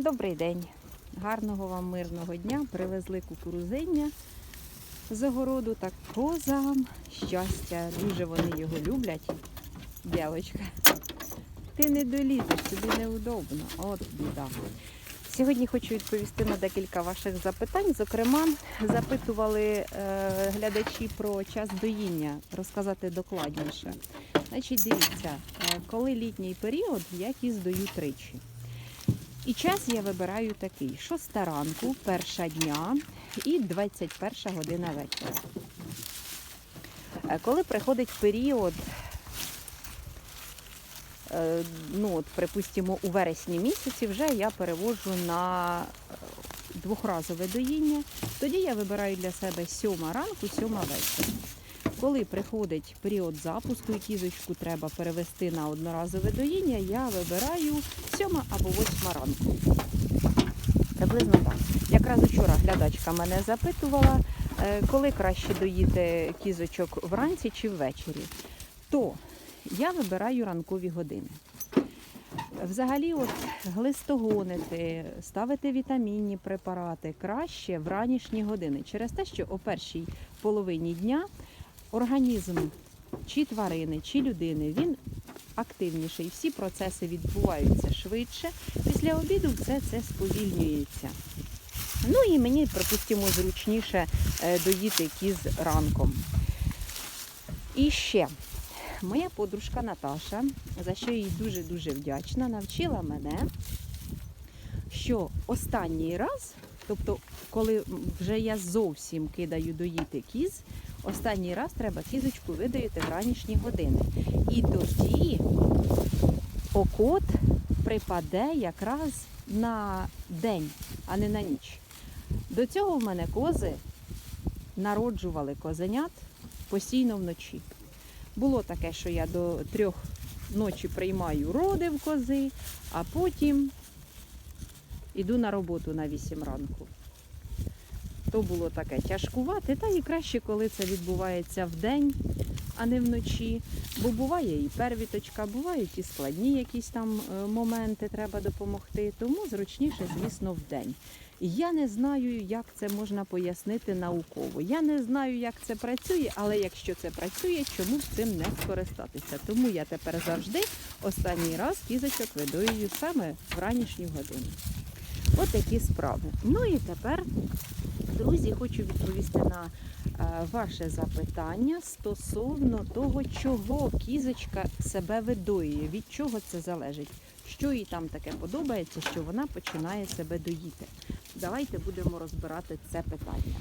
Добрий день. Гарного вам мирного дня. Привезли кукурузиння з огороду та козам. Щастя, дуже вони його люблять. Дівочка. Ти не долізеш, тобі неудобно. От біда. Сьогодні хочу відповісти на декілька ваших запитань. Зокрема, запитували е, глядачі про час доїння, розказати докладніше. Значить, дивіться, е, коли літній період, я кіз даю тричі. І час я вибираю такий: 6 ранку, перша дня і 21 година вечора. Е, Коли приходить період, е, ну от, припустимо, у вересні місяці, вже я переводжу на е, двохразове доїння. Тоді я вибираю для себе 7 ранку, 7 вечора. Коли приходить період запуску і кізочку треба перевести на одноразове доїння, я вибираю 7 або 8 ранку. Приблизно так. Якраз учора глядачка мене запитувала, е, коли краще доїти кізочок вранці чи ввечері. То я вибираю ранкові години. Взагалі, от глистогонити, ставити вітамінні препарати краще в ранішні години, через те, що о першій половині дня організм чи тварини, чи людини він активніший. Всі процеси відбуваються швидше. Після обіду все це сповільнюється. Ну і мені, припустимо, зручніше е, доїти кіз ранком. І ще моя подружка Наташа, за що їй дуже-дуже вдячна, навчила мене, що останній раз, тобто, коли вже я зовсім кидаю доїти кіз, останній раз треба кізочку видаїти в ранішні години. І тоді окот припаде якраз на день, а не на ніч. До цього в мене кози народжували козенят постійно вночі. Було таке, що я до трьох ночі приймаю роди в кози, а потім іду на роботу на 8 ранку. То було таке тяжкувати, та і краще, коли це відбувається вдень, а не вночі. Бо буває і первіточка, бувають і складні якісь там е, моменти, треба допомогти. Тому зручніше, звісно, вдень. Я не знаю, як це можна пояснити науково. Я не знаю, як це працює, але якщо це працює, чому б цим не скористатися? Тому я тепер завжди останній раз кізочок видоюю саме в ранішню годину. От справи. Ну і тепер, друзі, хочу відповісти на е, ваше запитання стосовно того, чого кізочка себе видоює, від чого це залежить, що їй там таке подобається, що вона починає себе доїти. Давайте будемо розбирати це питання.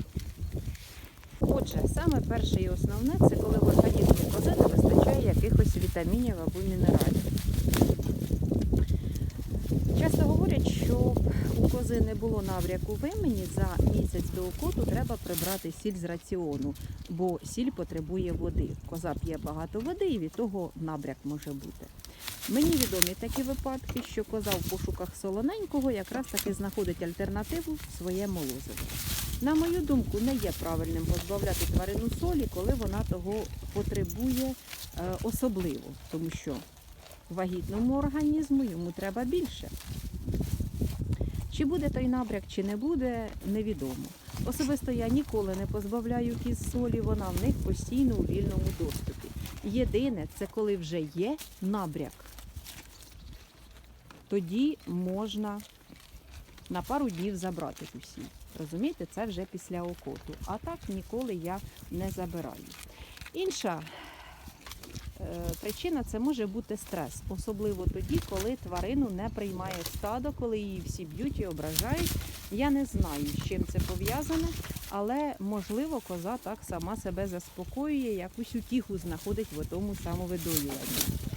Отже, саме перше і основне це коли в організмі кози не вистачає якихось вітамінів або мінералів. Часто говорять, що у кози не було набряку в імені, за місяць до окоту треба прибрати сіль з раціону, бо сіль потребує води. Коза п'є багато води і від того набряк може бути. Мені відомі такі випадки, що коза в пошуках солоненького якраз таки знаходить альтернативу в своє молозиво. На мою думку, не є правильним позбавляти тварину солі, коли вона того потребує е, особливо, тому що вагітному організму йому треба більше. Чи буде той набряк, чи не буде, невідомо. Особисто я ніколи не позбавляю кіз солі, вона в них постійно у вільному доступі. Єдине, це коли вже є набряк, тоді можна на пару днів забрати ту. Розумієте, це вже після окоту. А так ніколи я не забираю. Інша причина це може бути стрес, особливо тоді, коли тварину не приймає стадо, коли її всі б'ють і ображають. Я не знаю, з чим це пов'язане, але можливо коза так сама себе заспокоює, якусь утіху знаходить в тому самовидоюванні.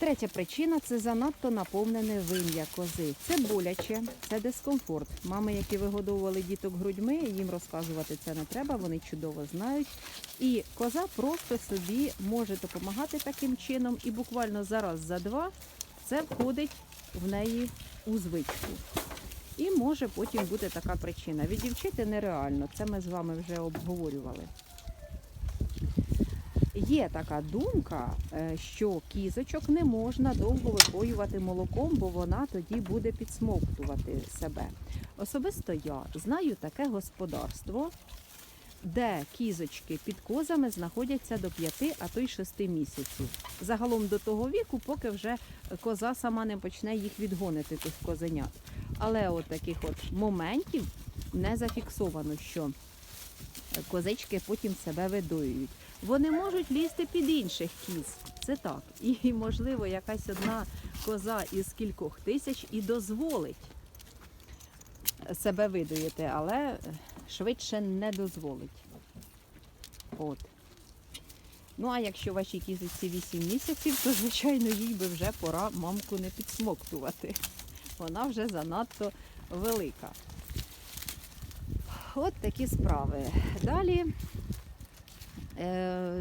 Третя причина це занадто наповнене вим'я кози. Це боляче, це дискомфорт. Мами, які вигодовували діток грудьми, їм розказувати це не треба, вони чудово знають. І коза просто собі може допомагати таким чином, і буквально зараз за два це входить в неї у звичку. І може потім бути така причина. Відівчити нереально, це ми з вами вже обговорювали. Є така думка, е, що кізочок не можна довго випоювати молоком, бо вона тоді буде підсмоктувати себе. Особисто я знаю таке господарство, де кізочки під козами знаходяться до 5, а то й 6 місяців. Загалом до того віку, поки вже коза сама не почне їх відгонити, тих козенят. Але от таких от моментів не зафіксовано, що козички потім себе видоюють. Вони можуть лізти під інших кіз. Це так. І, можливо, якась одна коза із кількох тисяч і дозволить себе видоїти, але швидше не дозволить. От. Ну, а якщо вашій кізиці 8 місяців, то, звичайно, їй би вже пора мамку не підсмоктувати. Вона вже занадто велика. От такі справи. Далі е,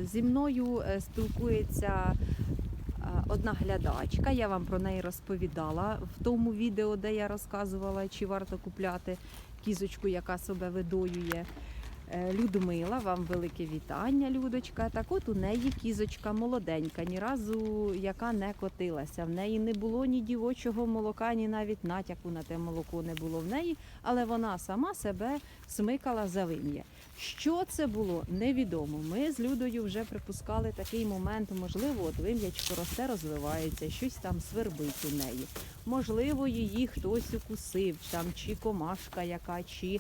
зі мною е, спілкується е, одна глядачка. Я вам про неї розповідала в тому відео, де я розказувала, чи варто купляти кізочку, яка себе видоює. Е, Людмила, вам велике вітання, Людочка. Так от у неї кізочка молоденька, ні разу яка не котилася. В неї не було ні дівочого молока, ні навіть натяку на те молоко не було в неї, але вона сама себе смикала за вим'я. Що це було, невідомо. Ми з Людою вже припускали такий момент, можливо, от вим'ячко росте, розвивається, щось там свербить у неї. Можливо, її хтось укусив, там чи комашка яка, чи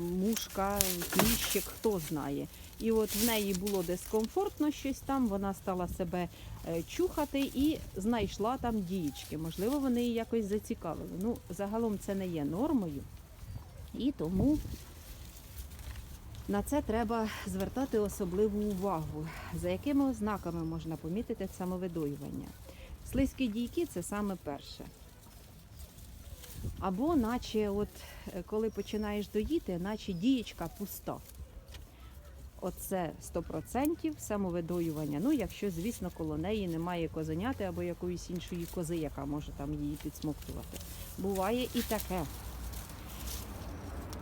мушка, кліщик, хто знає. І от в неї було дискомфортно щось там, вона стала себе е, чухати і знайшла там дієчки. Можливо, вони її якось зацікавили. Ну, загалом це не є нормою. І тому на це треба звертати особливу увагу, за якими ознаками можна помітити самовидоювання. Слизькі дійки це саме перше. Або наче, от е, коли починаєш доїти, наче дієчка пуста. Оце 100% самовидоювання. Ну, якщо, звісно, коло неї немає козеняти або якоїсь іншої кози, яка може там її підсмоктувати. Буває і таке.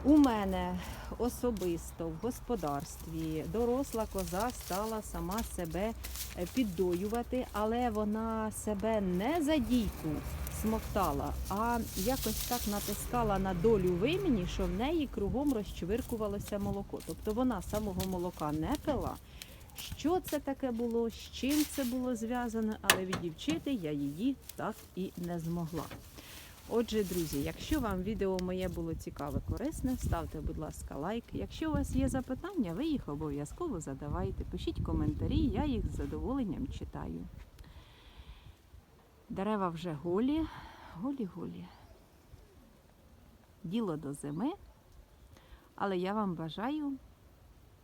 У мене особисто в господарстві доросла коза стала сама себе е, піддоювати, але вона себе не за дійку смоктала, а якось так натискала на долю вимені, що в неї кругом розчвиркувалося молоко. Тобто вона самого молока не пила. Що це таке було, з чим це було зв'язане, але відівчити я її так і не змогла. Отже, друзі, якщо вам відео моє було цікаве, корисне, ставте, будь ласка, лайк. Якщо у вас є запитання, ви їх обов'язково задавайте. Пишіть коментарі, я їх з задоволенням читаю. Дерева вже голі, голі-голі. Діло до зими, але я вам бажаю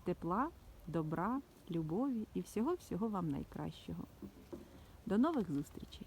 тепла, добра, любові і всього-всього вам найкращого. До нових зустрічей!